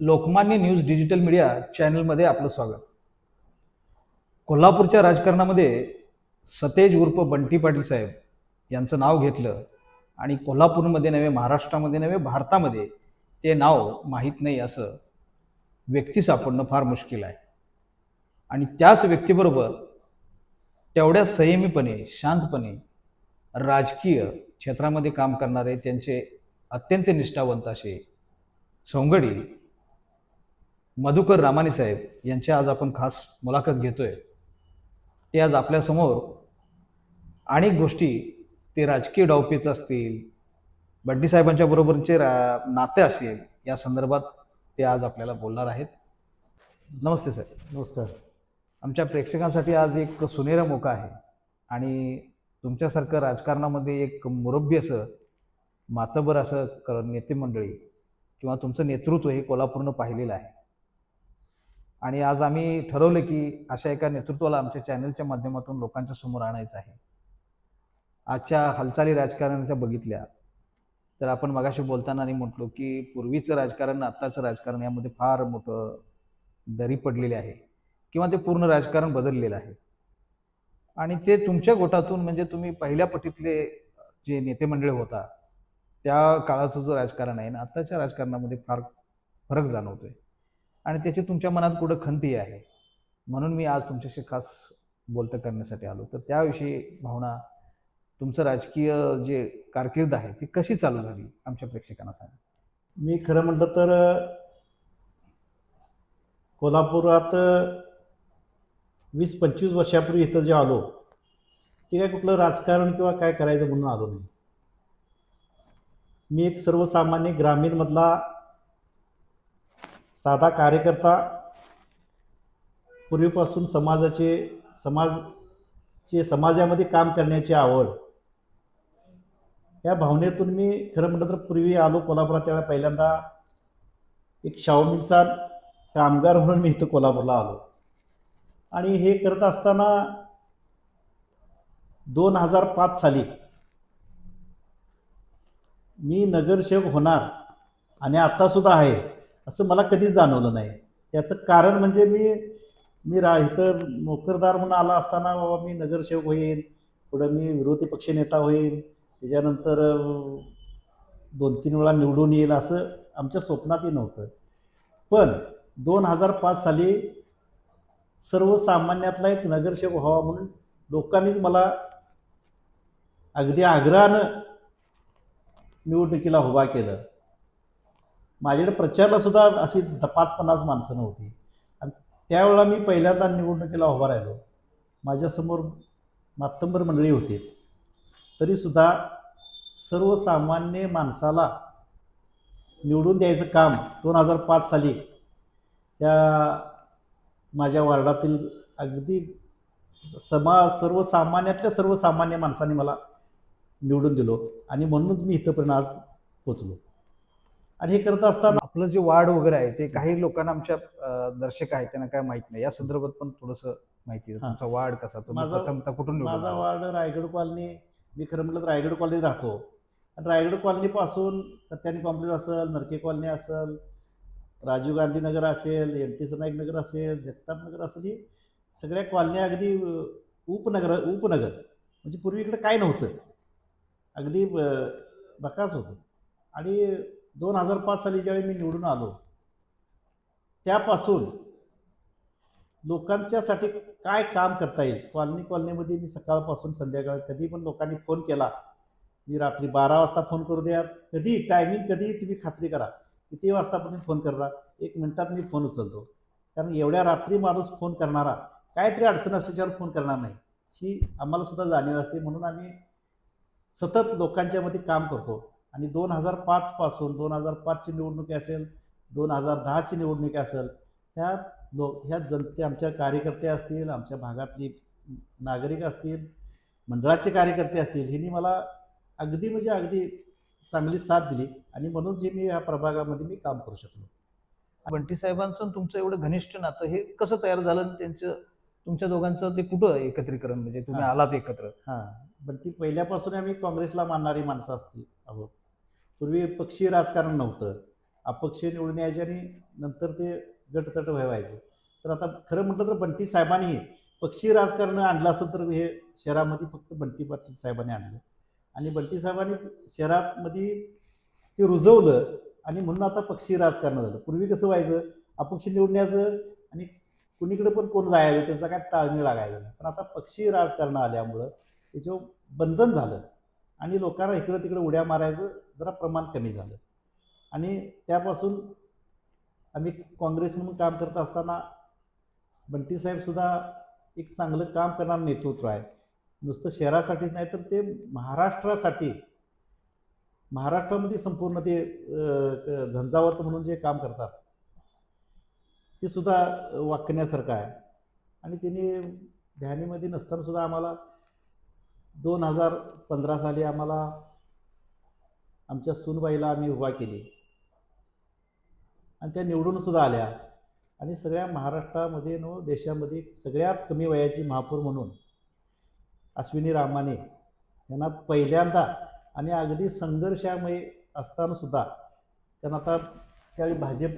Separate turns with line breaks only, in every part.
Lokmanya news digital media चॅनलमध्ये आपलं स्वागत. कोल्हापूरच्या राजकारणामध्ये सतेज उर्फ बंटी पाटील साहेब यांचं नाव घेतलं आणि कोल्हापूरमध्ये नव्हे महाराष्ट्रामध्ये नव्हे भारतामध्ये ते नाव माहीत नाही असं व्यक्ती सापडणं फार मुश्किल आहे. आणि त्याच व्यक्तीबरोबर तेवढ्या संयमीपणे शांतपणे राजकीय क्षेत्रामध्ये काम करणारे त्यांचे अत्यंत निष्ठावंत असे सौंगडी मधुकर रामाने साहेब यांची आज आपण खास मुलाखत घेतोय. ते आज आपल्यासमोर अनेक गोष्टी ते राजकीय डावपेच असतील बड्डी साहेबांच्या बरोबरचे रा नाते असेल या संदर्भात ते आज आपल्याला बोलणार आहेत. नमस्ते सर
नमस्कार.
आमच्या प्रेक्षकांसाठी आज एक सुनेरा मोका आहे आणि तुमच्यासारखं राजकारणामध्ये एक मुरब्बी असं मातबर असं नेते मंडळी किंवा तुमचं नेतृत्व हे कोल्हापूरनं पाहिलेलं आहे. आणि आज आम्ही ठरवलं की अशा एका नेतृत्वाला आमच्या चॅनलच्या माध्यमातून लोकांच्या समोर आणायचं आहे. आजच्या हालचाली राजकारणाच्या बघितल्या तर आपण मगाशी बोलताना आणि म्हटलो की पूर्वीचं राजकारण आत्ताचं राजकारण यामध्ये फार मोठं दरी पडलेली आहे किंवा ते पूर्ण राजकारण बदललेलं आहे. आणि ते तुमच्या गोटातून म्हणजे तुम्ही पहिल्या पटीतले जे नेते मंडळ होता त्या काळाचं जो राजकारण आहे ना आत्ताच्या राजकारणामध्ये फार फरक जाणवतोय. आणि त्याची तुमच्या मनात कुठं खंती आहे? म्हणून मी आज तुमच्याशी खास बोलतं करण्यासाठी आलो. तर त्याविषयी भावना तुमचं राजकीय जे कारकीर्द आहे ती कशी चालू झाली? आमच्या प्रेक्षकांना सांगा.
मी खरं म्हटलं तर कोल्हापुरात वीस पंचवीस वर्षापूर्वी इथं जे आलो ते काय कुठलं राजकारण किंवा काय करायचं म्हणून आलो नाही. मी एक सर्वसामान्य ग्रामीणमधला साधा कार्यकर्ता पूर्वीपासून समाजाचे समाजचे समाजामध्ये काम करण्याची आवड. या भावनेतून मी खरं म्हटलं तर पूर्वी आलो कोल्हापुरात त्यावेळेला पहिल्यांदा एक शाओमिलचा कामगार म्हणून मी इथं कोल्हापूरला आलो. आणि हे करत असताना दोन हजार पाच साली मी नगरसेवक होणार आणि आत्तासुद्धा आहे. असं मला कधीच जाणवलं नाही. याचं कारण म्हणजे मी मी रा इथं नोकरदार म्हणून आला असताना बाबा मी नगरसेवक होईन पुढं मी विरोधी पक्षनेता होईन त्याच्यानंतर दोन तीन वेळा निवडून येईल असं आमच्या स्वप्नातही नव्हतं. पण दोन हजार पाच साली सर्वसामान्यातला एक नगरसेवक व्हावा म्हणून लोकांनीच मला अगदी आग्रहानं निवडणुकीला उभा केलं. माझ्याकडे प्रचारला सुद्धा अशी द- पाच पन्नास माणसं नव्हती. आणि त्यावेळेला मी पहिल्यांदा निवडणुकीला उभा राहिलो. माझ्यासमोर मातंबर मंडळी होती. तरीसुद्धा सर्वसामान्य माणसाला निवडून द्यायचं काम दोन हजार पाच साली त्या माझ्या वार्डातील अगदी समा सर्वसामान्यातल्या सर्वसामान्य माणसांनी मला निवडून दिलो आणि म्हणूनच मी इथंपर्यंत आज पोचलो आणि हे करत असताना
आपलं जे वाढ वगैरे आहे ते काही लोकांना आमच्या दर्शक आहेत त्यांना काय माहीत नाही. या संदर्भात पण थोडंसं माहिती. तुमचा वाढ कसा
माझा-
कुठून
माझा? वार्ड रायगड कॉलनी मी खरं म्हटलं तर रायगड कॉलनीत राहतो. आणि रायगड कॉलनीपासून कत्यानी कॉम्प्लेक्स असेल नरके कॉलनी असेल राजीव गांधी नगर असेल एन टी नाईक नगर असेल जगताप नगर असेल ही सगळ्या कॉलन्या अगदी उपनगर उपनगर. म्हणजे पूर्वी इकडे काय नव्हतं. अगदी बकास होतं. आणि दोन हजार पाच साली ज्यावेळी मी निवडून आलो त्यापासून लोकांच्यासाठी काय काम करता येईल? कॉलनी कॉलनीमध्ये मी सकाळपासून संध्याकाळ कधी पण लोकांनी फोन केला मी रात्री बारा वाजता फोन करू द्या. कधी? टायमिंग कधी? तुम्ही खात्री करा. किती वाजतापर्यंत फोन करा एक मिनटात मी फोन उचलतो. कारण एवढ्या रात्री माणूस फोन करणारा काहीतरी अडचण असल्याच्यावर फोन करणार नाही. ही आम्हाला सुद्धा जाणीव असते. म्हणून आम्ही सतत लोकांच्यामध्ये काम करतो. आणि दोन हजार पाचपासून दोन हजार पाचची निवडणुकी असेल दोन हजार दहाची निवडणुकी असेल ह्या लोक ह्या जनते आमच्या कार्यकर्ते असतील आमच्या भागातली नागरिक असतील मंडळाचे कार्यकर्ते असतील ह्यांनी मला अगदी म्हणजे अगदी चांगली साथ दिली आणि म्हणून जे मी या प्रभागामध्ये मी काम करू शकलो.
बंटी साहेबांचं तुमचं एवढं घनिष्ठ नातं हे कसं तयार झालं त्यांचं तुमच्या दोघांचं ते कुठं एकत्रीकरण? म्हणजे तुम्ही. आलात एकत्र.
हां. पण ती पहिल्यापासून आम्ही काँग्रेसला मानणारी माणसं असती. आहोत पूर्वी पक्षीय राजकारण नव्हतं. अपक्ष निवडून यायचे आणि नंतर ते गटतट व्हायचं. तर आता खरं म्हटलं तर बंटी साहेबांनी पक्षी राजकारण आणलं असेल तर हे शहरामध्ये फक्त बंटी पाटील साहेबांनी आणलं. आणि बंटी साहेबांनी शहरामध्ये ते रुजवलं आणि म्हणून आता पक्षी राजकारण झालं. पूर्वी कसं व्हायचं? अपक्ष निवडण्याचं आणि कुणीकडे पण कोण जायचं त्याचा काय ताळमेळ लागायचा नाही. पण आता पक्षी राजकारण आल्यामुळं त्याच्यावर बंधन झालं आणि लोकांना इकडं तिकडं उड्या मारायचं जरा प्रमाण कमी झालं. आणि त्यापासून आम्ही काँग्रेस म्हणून काम करत असताना बंटी साहेबसुद्धा एक चांगलं काम करणारं नेतृत्व आहे. नुसतं शहरासाठीच नाही तर ते महाराष्ट्रासाठी महाराष्ट्रामध्ये संपूर्ण ते क- झंझावत म्हणून जे काम करतात ते सुद्धा वाकण्यासारखं आहे. आणि त्यांनी ध्यानीमध्ये नसतानासुद्धा आम्हाला दोन हजार पंधरा साली आम्हाला आमच्या सूनबाईला आम्ही उभा केली. आणि त्या निवडूनसुद्धा आल्या. आणि सगळ्या महाराष्ट्रामध्ये न देशामध्ये सगळ्यात कमी वयाची महापौर म्हणून अश्विनी रामाने यांना पहिल्यांदा आणि अगदी संघर्षामय असतानासुद्धा कारण आता त्यावेळी भाजप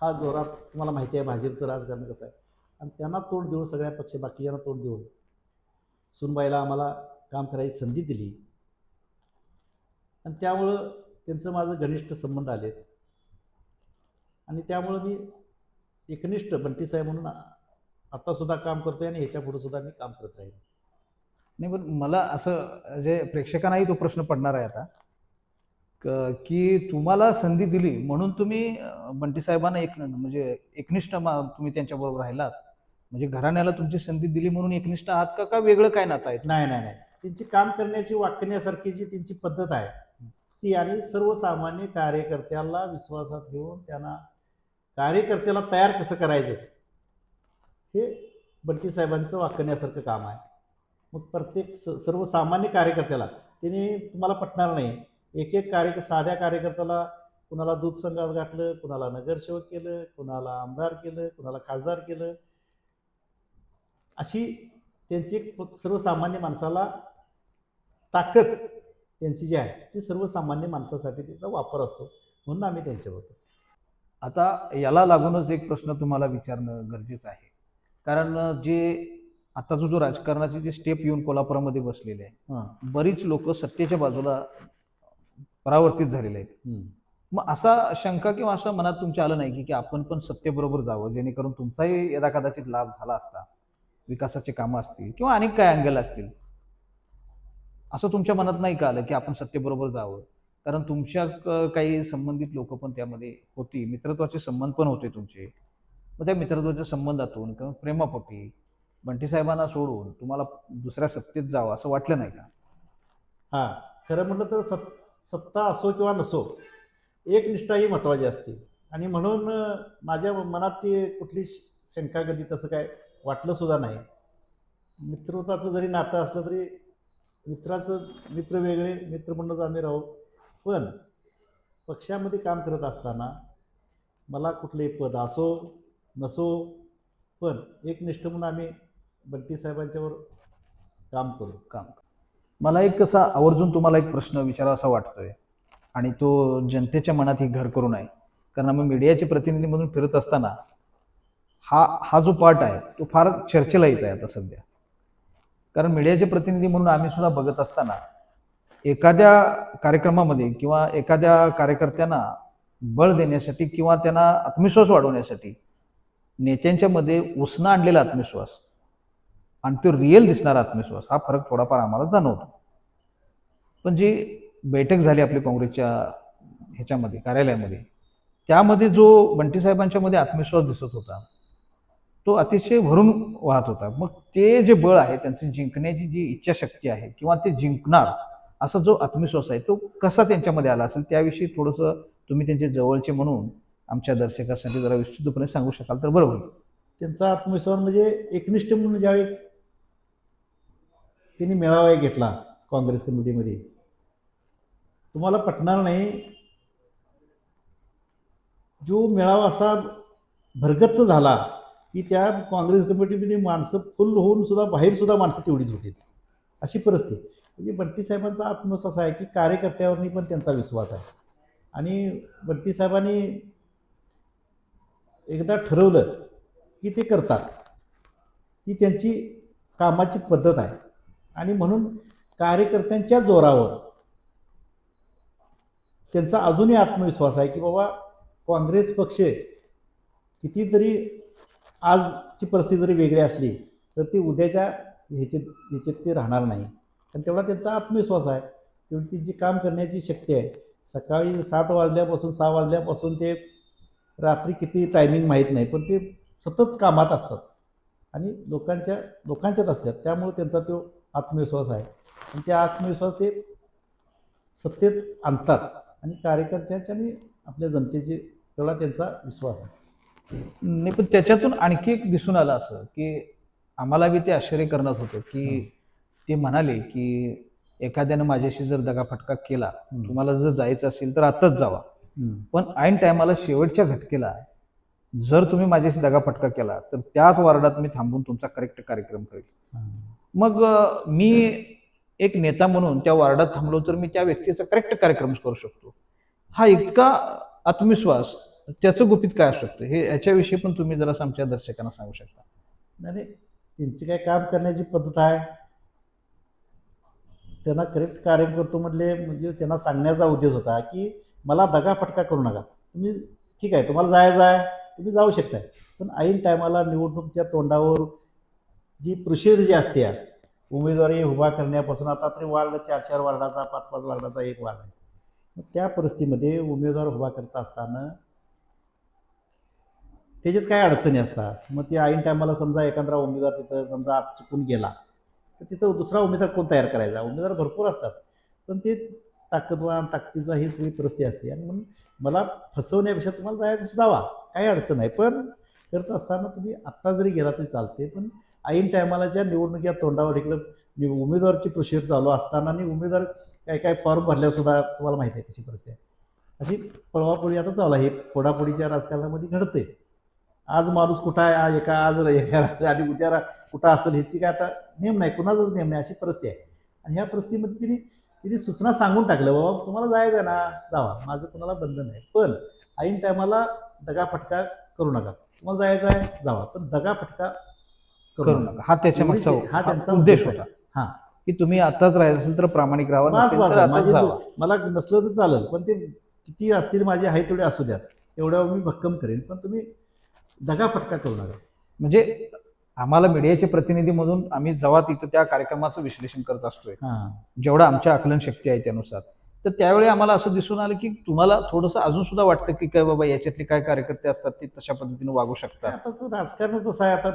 हा जोरात तुम्हाला माहिती आहे भाजपचं राजकारण कसं आहे. आणि त्यांना तोंड देऊन सगळ्या पक्ष बाकीच्यांना तोंड देऊन सुनबाईला आम्हाला काम करायची संधी दिली. आणि त्यामुळं त्यांचं माझं घनिष्ठ संबंध आलेत आणि त्यामुळं मी एकनिष्ठ बंटी साहेब म्हणून आत्तासुद्धा काम करतोय आणि ह्याच्या पुढे सुद्धा मी काम करत राहील
नाही पण मला असं जे प्रेक्षकांनाही तो प्रश्न पडणार आहे आता. क- तुम्हाला संधी दिली म्हणून तुम्ही बंटी साहेबांना एक म्हणजे एकनिष्ठ मा- तुम्ही त्यांच्याबरोबर राहिलात. म्हणजे घराण्याला तुमची संधी दिली म्हणून एकनिष्ठ आहात का का वेगळं काय नातं आहे?
नाही नाही नाही. त्यांची काम करण्याची वाकण्यासारखी जी त्यांची पद्धत आहे ती आणि सर्वसामान्य कार्यकर्त्याला विश्वासात घेऊन त्यांना कार्यकर्त्याला तयार कसं करायचं? हे बंटी साहेबांचं वाकण्यासारखं काम आहे. मग प्रत्येक स सर्वसामान्य कार्यकर्त्याला त्यांनी तुम्हाला पटणार नाही. एक एक कार्य साध्या कार्यकर्त्याला कुणाला दूध संघात गाठलं कुणाला नगरसेवक केलं कुणाला आमदार केलं कुणाला खासदार केलं. अशी त्यांची सर्वसामान्य माणसाला ताकद त्यांची जी आहे ती सर्वसामान्य माणसासाठी त्याचा वापर असतो म्हणून आम्ही त्यांच्यावर होतो.
आता याला लागूनच एक प्रश्न तुम्हाला विचारणं गरजेचं आहे. कारण जे आताचा जो राजकारणाचे जे स्टेप येऊन कोल्हापुरामध्ये बसलेले आहे बरीच लोक सत्तेच्या बाजूला परावर्तित झालेले आहेत. मग असा शंका किंवा असं मनात तुमच्या आलं नाही की की आपण पण सत्तेबरोबर जावं जेणेकरून तुमचाही यदा कदाचित लाभ झाला असता विकासाची कामं असतील किंवा अनेक काय अँगल असतील. असं तुमच्या मनात नाही का आलं की आपण सत्तेबरोबर जावं? कारण तुमच्या क- काही संबंधित लोक पण त्यामध्ये होती. मित्रत्वाचे संबंध पण होते तुमचे. मग त्या मित्रत्वाच्या संबंधातून किंवा प्रेमापोटी बंटी साहेबांना सोडून तुम्हाला दुसऱ्या सत्तेत जावं असं वाटलं नाही का?
हां. खरं म्हटलं तर सत् सत्ता असो किंवा नसो एकनिष्ठा ही महत्त्वाची असते. आणि म्हणून माझ्या मनात ती कुठली शंका कधी तसं काय वाटलं सुद्धा नाही. मित्रत्वाचं जरी नातं असलं तरी मित्राचं मित्र वेगळे मित्र आम्ही राहू. पण पक्षामध्ये काम करत असताना मला कुठलेही पद असो नसो पण एकनिष्ठ म्हणून आम्ही बंटी साहेबांच्यावर काम करू.
काम मला एक कसा आवर्जून तुम्हाला एक प्रश्न विचारा असा वाटतोय. आणि तो जनतेच्या मनात ही घर करू नये. कारण आम्ही मीडियाचे प्रतिनिधी म्हणून फिरत असताना हा हा जो पार्ट आहे तो फार चर्चेला येत आहे आता सध्या. कारण मीडियाचे प्रतिनिधी म्हणून आम्ही सुद्धा बघत असताना एखाद्या कार्यक्रमामध्ये किंवा एखाद्या कार्यकर्त्यांना बळ देण्यासाठी किंवा त्यांना आत्मविश्वास वाढवण्यासाठी नेत्यांच्या मध्ये उसणं आणलेला आत्मविश्वास आणि तो रिअल दिसणारा आत्मविश्वास हा फरक थोडाफार आम्हाला जाणवतो. पण जी बैठक झाली आपली काँग्रेसच्या ह्याच्यामध्ये कार्यालयामध्ये त्यामध्ये जो बंटी साहेबांच्या मध्ये आत्मविश्वास दिसत होता तो अतिशय भरून वाहत होता. मग ते जे बळ आहे त्यांची जिंकण्याची जी इच्छाशक्ती आहे किंवा ते जिंकणार असा जो आत्मविश्वास आहे तो कसा त्यांच्यामध्ये आला असेल त्याविषयी थोडंसं तुम्ही त्यांचे जवळचे म्हणून आमच्या दर्शकासाठी जरा विस्तृतपणे सांगू शकाल तर बरं होईल.
त्यांचा आत्मविश्वास म्हणजे एकनिष्ठ म्हणून ज्यावेळी त्यांनी मेळावा घेतला काँग्रेस कमिटीमध्ये तुम्हाला पटणार नाही जो मेळावा असा भरगच्च झाला की त्या काँग्रेस कमिटीमध्ये माणसं फुल होऊन सुद्धा बाहेरसुद्धा माणसं तेवढीच होती अशी परिस्थिती. म्हणजे बंटी साहेबांचा आत्मविश्वास आहे की कार्यकर्त्यावरनी पण त्यांचा विश्वास आहे. आणि बंटी साहेबांनी एकदा ठरवलं की ते करतात. ती त्यांची कामाची पद्धत आहे. आणि म्हणून कार्यकर्त्यांच्या जोरावर त्यांचा अजूनही आत्मविश्वास आहे की बाबा काँग्रेस पक्ष कितीतरी आजची परिस्थिती जरी वेगळी असली तर ती उद्याच्या ह्याच्यात ह्याच्यात ते राहणार नाही. कारण तेवढा त्यांचा आत्मविश्वास आहे. तेवढी त्यांची काम करण्याची शक्ती आहे. सकाळी सात वाजल्यापासून सहा वाजल्यापासून ते रात्री किती टायमिंग माहीत नाही पण ते सतत कामात असतात. आणि लोकांच्या लोकांच्यात असतात. त्यामुळे त्यांचा तो आत्मविश्वास आहे. आणि त्या आत्मविश्वास ते सत्तेत आणतात. आणि कार्यकर्त्यांच्या आणि आपल्या जनतेचे तेवढा त्यांचा विश्वास आहे.
नाही पण त्याच्यातून आणखी एक दिसून आलं असं की आम्हाला बी ते आश्चर्य करण्यात होतं की ते म्हणाले की एखाद्यानं माझ्याशी जर दगाफटका केला तुम्हाला जर जायचं असेल तर आत्ताच जावा. पण ऐन टायमाला शेवटच्या घटकेला जर तुम्ही माझ्याशी दगाफटका केला तर त्याच वार्डात मी थांबून तुमचा करेक्ट कार्यक्रम करेल. मग मी एक नेता म्हणून त्या वार्डात थांबलो तर मी त्या व्यक्तीचा करेक्ट कार्यक्रम करू शकतो. हा इतका आत्मविश्वास त्याचं गुपित काय असू शकतं? हे याच्याविषयी पण तुम्ही जरा आमच्या दर्शकांना सांगू शकता.
नाही नाही, त्यांची काय काम करण्याची पद्धत आहे. त्यांना करेक्ट कार्य करतो म्हटले म्हणजे त्यांना सांगण्याचा उद्देश होता की मला दगाफटका करू नका. तुम्ही ठीक आहे तुम्हाला जायचं आहे तुम्ही जाऊ शकताय. पण ऐन टायमाला निवडणुकीच्या तोंडावर जी प्रोसिजर जी असते उमेदवारी उभा करण्यापासून आता तरी वार्ड चार चार वार्डाचा पाच पाच वार्डाचा एक वार्ड आहे. मग त्या परिस्थितीमध्ये उमेदवार उभा करत असताना त्याच्यात काय अडचणी असतात? मग ते ऐन टायमाला समजा एखादा उमेदवार तिथं समजा आत चुकून गेला तर तिथं दुसरा उमेदवार कोण तयार करायचा? उमेदवार भरपूर असतात. पण ते ताकदवान ताकदीचा ही सगळी परिस्थिती असते. आणि म्हणून मला फसवण्यापेक्षा तुम्हाला जायचं जावा. काही अडचण नाही. पण करत असताना तुम्ही आत्ता जरी गेला तरी चालते पण ऐन टायमाला ज्या निवडणुकीच्या तोंडावर इकडं उमेदवारची प्रोसिजर चालू असताना आणि उमेदवार काय काय फॉर्म भरल्यावर सुद्धा तुम्हाला माहिती आहे कशी परिस्थिती आहे. अशी पळवापळी आता चालू आहे. हे फोडाफोडीच्या राजकारणामध्ये घडते आज माणूस कुठं आहे? आज एका आज एका आणि उद्या कुठं असेल ह्याची काय आता नेम नाही कुणाचाच नेम नाही अशी परिस्थिती आहे. आणि ह्या परिस्थितीमध्ये तिने तिने सूचना सांगून टाकलं बाबा तुम्हाला जायचं आहे ना जावा. माझं कुणाला बंधन नाही. पण ऐन टायमाला दगाफटका करू नका. तुम्हाला जायचं आहे जावा. पण दगाफटका
करू नका. हा त्याच्या मागचा
हा त्यांचा
उद्देश होता.
हां.
की तुम्ही आताच राहायचं असेल तर प्रामाणिक राहा.
मला नसलं तर चालेल पण ते किती असतील माझे आहे तेवढे असू द्यात. तेवढ्यावर मी भक्कम करेन. पण तुम्ही दगाफटका करू नका.
म्हणजे आम्हाला मीडियाचे प्रतिनिधी म्हणून आम्ही जेव्हा तिथं त्या कार्यक्रमाचं विश्लेषण करत असतोय
हां.
जेवढं आमच्या आकलन शक्ती आहे त्यानुसार तर त्यावेळी आम्हाला असं दिसून आलं की तुम्हाला थोडंसं अजून सुद्धा वाटतं की काय बाबा याच्यातले काय कार्यकर्ते असतात ते तशा पद्धतीने वागू शकतात.
आताच राजकारणच तसं आहे आता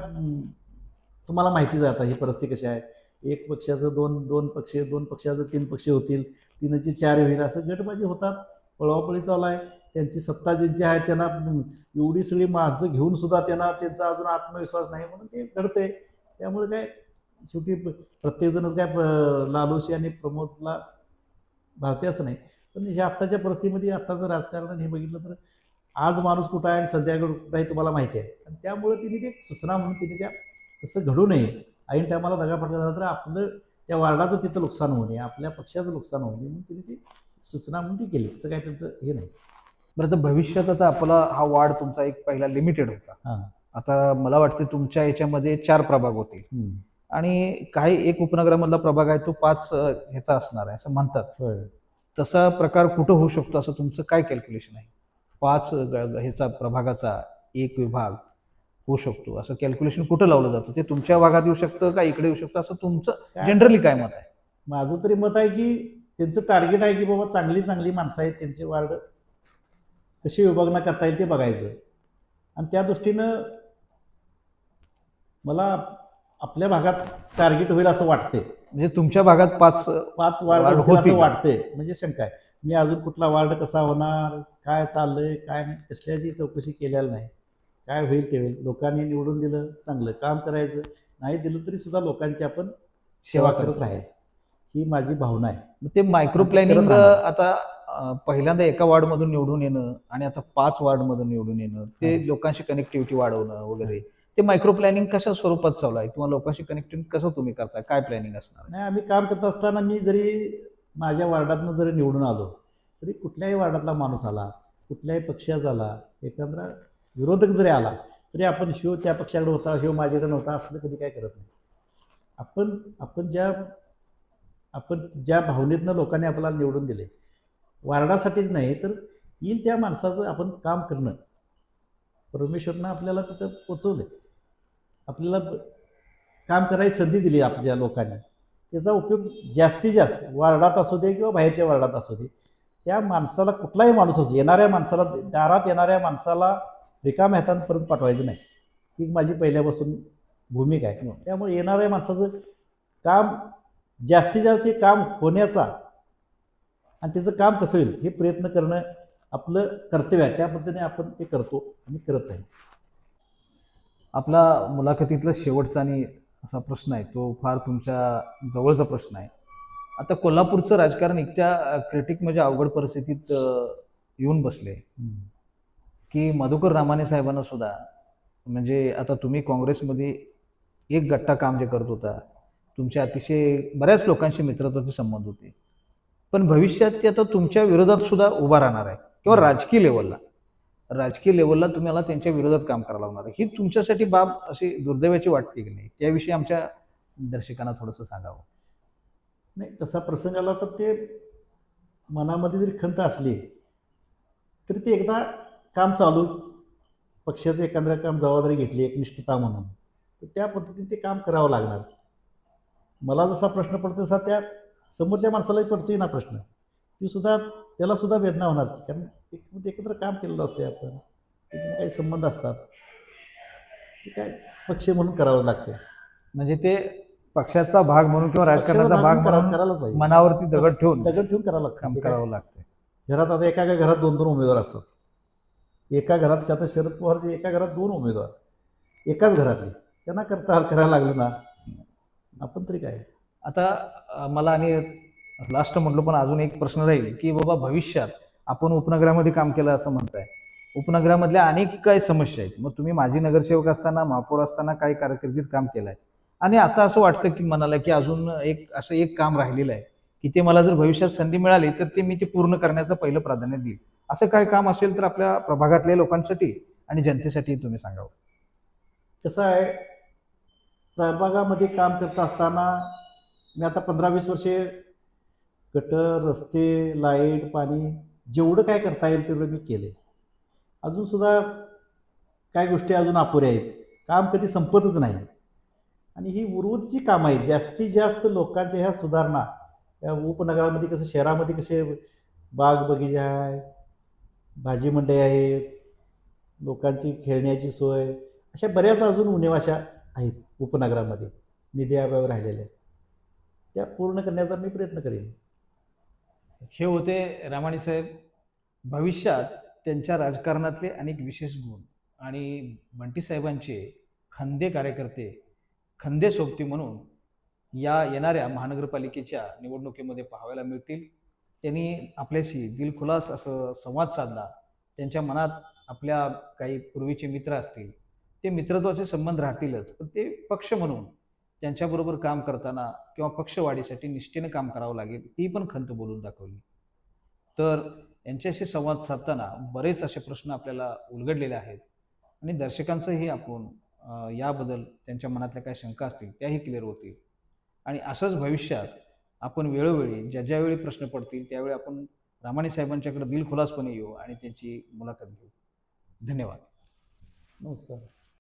तुम्हाला माहितीच आहे आता ही परिस्थिती कशी आहे. एक पक्षाचं दोन दोन पक्ष दोन पक्षाचं तीन पक्ष होतील तीनचे चार होईल असं गटबाजी होतात. पळवापळी चालू आहे. त्यांची सत्ता ज्यांची आहे त्यांना एवढी सगळी माझं घेऊन सुद्धा त्यांना त्यांचा अजून आत्मविश्वास नाही म्हणून ते घडते त्यामुळे काय शेवटी प्रत्येकजणच काय प- आणि प्रमोदला भारतीय असं नाही. पण हे आत्ताच्या परिस्थितीमध्ये आत्ताचं राजकारण हे बघितलं तर आज माणूस कुठं आहे आणि सध्याकडे कुठं आहे तुम्हाला माहिती आहे. आणि त्यामुळे तिने ते सूचना म्हणून तिने त्या तसं घडू नये. ऐन टायमाला दगाफटका झाला तर आपलं त्या वार्डाचं तिथं नुकसान होऊ नये आपल्या पक्षाचं नुकसान होऊ नये म्हणून तिने ती सूचना म्हणून ती केली. तसं काय त्यांचं हे नाही.
बरं तर भविष्यात आता आपला हा वाढ तुमचा एक पहिला लिमिटेड होता. आता मला वाटतं तुमच्या याच्यामध्ये चार प्रभाग होतील. आणि काही एक उपनगरामधला प्रभाग आहे तो पाच ह्याचा असणार आहे असं म्हणतात. तसा प्रकार कुठं होऊ शकतो असं तुमचं काय कॅल्क्युलेशन आहे? पाच ह्याचा प्रभागाचा एक विभाग होऊ शकतो असं कॅल्क्युलेशन कुठं लावलं जातं? ते तुमच्या भागात येऊ शकतं का इकडे येऊ शकतं? असं तुमचं जनरली काय मत आहे?
माझं तरी मत आहे की त्यांचं टार्गेट आहे की बाबा चांगली चांगली माणसं आहेत त्यांचे वार्ड कशी विभागना करता येईल ते बघायचं. आणि त्या दृष्टीनं मला आपल्या भागात टार्गेट होईल असं वाटते
म्हणजे तुमच्या भागात पाच
पाच वार्ड होतील असं. वाटतंय. म्हणजे शंका आहे. मी अजून कुठला वार्ड कसा होणार काय चाललंय काय नाही कसल्याची चौकशी केलेली नाही. काय होईल ते होईल. लोकांनी निवडून दिलं चांगलं काम करायचं. नाही दिलं तरी सुद्धा लोकांची आपण सेवा करत राहायचं. ही माझी भावना आहे.
मग ते मायक्रो प्लॅनिंग. आता पहिल्यांदा एका वॉर्डमधून निवडून येणं आणि आता पाच वॉर्डमधून निवडून येणं ते
हा.
लोकांशी कनेक्टिव्हिटी वाढवणं वगैरे ते मायक्रो प्लॅनिंग कशा स्वरूपात चालू आहे किंवा लोकांशी कनेक्टिव्हिटी कसं तुम्ही करताय काय प्लॅनिंग असणार?
नाही आम्ही काम करत असताना मी जरी माझ्या वार्डातनं जरी निवडून आलो तरी कुठल्याही वार्डातला माणूस आला कुठल्याही पक्षाचा आला एखादा विरोधक जरी आला तरी आपण ह्यो त्या पक्षाकडे होता ह्यो माझ्याकडे नव्हता असलं कधी काय करत नाही आपण आपण ज्या आपण ज्या भावनेतनं लोकांनी आपल्याला निवडून दिले वार्डासाठीच नाही तर येईल त्या माणसाचं आपण काम करणं. परमेश्वरनं आपल्याला तिथं पोचवलं आपल्याला काम करायची संधी दिली आपल्या लोकांनी. त्याचा उपयोग जास्तीत जास्त वार्डात असू दे किंवा बाहेरच्या वार्डात असू दे त्या माणसाला कुठलाही माणूस असू येणाऱ्या माणसाला दारात येणाऱ्या माणसाला रिकाम्या हातांपर्यंत पाठवायचं नाही. ही माझी पहिल्यापासून भूमिका आहे. त्यामुळे येणाऱ्या माणसाचं काम जास्तीत जास्त ते काम होण्याचा आणि त्याचं काम कसं होईल हे प्रयत्न करणं आपलं कर्तव्य आहे. त्या पद्धतीने आपण ते करतो आणि करत राहील.
आपला मुलाखतीतला शेवटचा आणि असा प्रश्न आहे तो फार तुमच्या जवळचा प्रश्न आहे. आता कोल्हापूरचं राजकारण इतक्या क्रिटिक म्हणजे अवघड परिस्थितीत येऊन बसले. की मधुकर रामाने साहेबांना सुद्धा म्हणजे आता तुम्ही काँग्रेसमध्ये एक गट्टा काम जे करत होता तुमचे अतिशय बऱ्याच लोकांशी मित्रत्वाचे संबंध होते. पण भविष्यात ते आता तुमच्या विरोधात सुद्धा उभा राहणार आहे. किंवा राजकीय लेवलला. राजकीय लेवलला तुम्हाला त्यांच्या विरोधात काम करावं लागणार आहे. ही तुमच्यासाठी बाब अशी दुर्दैवाची वाटते की नाही? त्याविषयी आमच्या दर्शकांना थोडंसं सांगावं.
नाही तसा प्रसंग आला तर ते मनामध्ये जरी खंत असली तरी ते एकदा काम चालू पक्षाचं एखाद्या काम जबाबदारी घेतली एक निष्ठता म्हणून तर त्या पद्धतीने ते काम करावं लागणार. मला जसा प्रश्न पडतो तसा त्या समोरच्या माणसालाही पडतोय ना प्रश्न. ती सुद्धा त्याला सुद्धा वेदना होणार कारण एक एकत्र काम केलेलं असते आपण. काही संबंध असतात. ते काय पक्ष म्हणून करावं लागते.
म्हणजे ते पक्षाचा भाग म्हणून किंवा राजकारणाचा भाग
करायलाच पाहिजे
मनावरती दगड ठेवून
दगड ठेवून करावं लागतं.
करावं लागतं.
घरात आता एका एका घरात दोन दोन उमेदवार असतात. एका घरात आता शरद पवारचे एका घरात दोन उमेदवार. एकाच घरातले. त्यांना करता करायला लागलं ना. आपण तरी काय?
आता मला आणि लास्ट म्हटलं पण अजून एक प्रश्न राहील की बाबा भविष्यात आपण उपनगरामध्ये काम केलं असं म्हणताय. उपनगरामधल्या अनेक काही समस्या आहेत. मग तुम्ही माजी नगरसेवक असताना महापौर असताना काही कारकिर्दीत काम केलं आहे आणि आता असं वाटतं की मनाला की अजून एक असं एक काम राहिलेलं आहे की ते मला जर भविष्यात संधी मिळाली तर ते मी ते पूर्ण करण्याचं पहिलं प्राधान्य देईल. असं काय काम असेल तर आपल्या प्रभागातल्या लोकांसाठी आणि जनतेसाठी तुम्ही सांगावं.
कसं आहे प्रभागामध्ये काम करत असताना मी आता पंधरा वीस वर्षे गटर रस्ते लाइट पाणी जेवढं काय करता येईल तेवढं मी केले अजूनसुद्धा काय गोष्टी अजून अपुऱ्या आहेत. काम कधी संपतच नाही. आणि ही उर्वरित जी कामं आहेत. जास्तीत जास्त लोकांच्या ह्या सुधारणा या उपनगरामध्ये कसं शहरामध्ये कसे बाग बगीचा आहे भाजी मंडई आहेत लोकांची खेळण्याची सोय अशा बऱ्याच अजून उणेवाशा आहेत उपनगरामध्ये. निधी अभावी राहिलेल्या त्या पूर्ण करण्याचा मी प्रयत्न करेन.
हे होते रामाणी साहेब. भविष्यात त्यांच्या राजकारणातले अनेक विशेष गुण आणि बंटी साहेबांचे खंदे कार्यकर्ते खंदे सोबती म्हणून या येणाऱ्या महानगरपालिकेच्या निवडणुकीमध्ये पाहायला मिळतील. त्यांनी आपल्याशी दिलखुलास असं संवाद साधला. त्यांच्या मनात आपल्या काही पूर्वीचे मित्र असतील ते मित्रत्वाचे संबंध राहतीलच पण ते पक्ष म्हणून त्यांच्याबरोबर काम करताना किंवा पक्षवाढीसाठी निष्ठेने काम करावं लागेल ही पण खंत बोलून दाखवली. तर यांच्याशी संवाद साधताना बरेच असे प्रश्न आपल्याला उलगडलेले आहेत आणि दर्शकांचंही आपण याबद्दल त्यांच्या मनातल्या काही शंका असतील त्याही क्लिअर होतील. आणि असंच भविष्यात आपण वेळोवेळी ज्या ज्यावेळी प्रश्न पडतील त्यावेळी आपण रामाणे साहेबांच्याकडे दिलखुलासपणे येऊ आणि त्यांची मुलाखत घेऊ. धन्यवाद.
नमस्कार.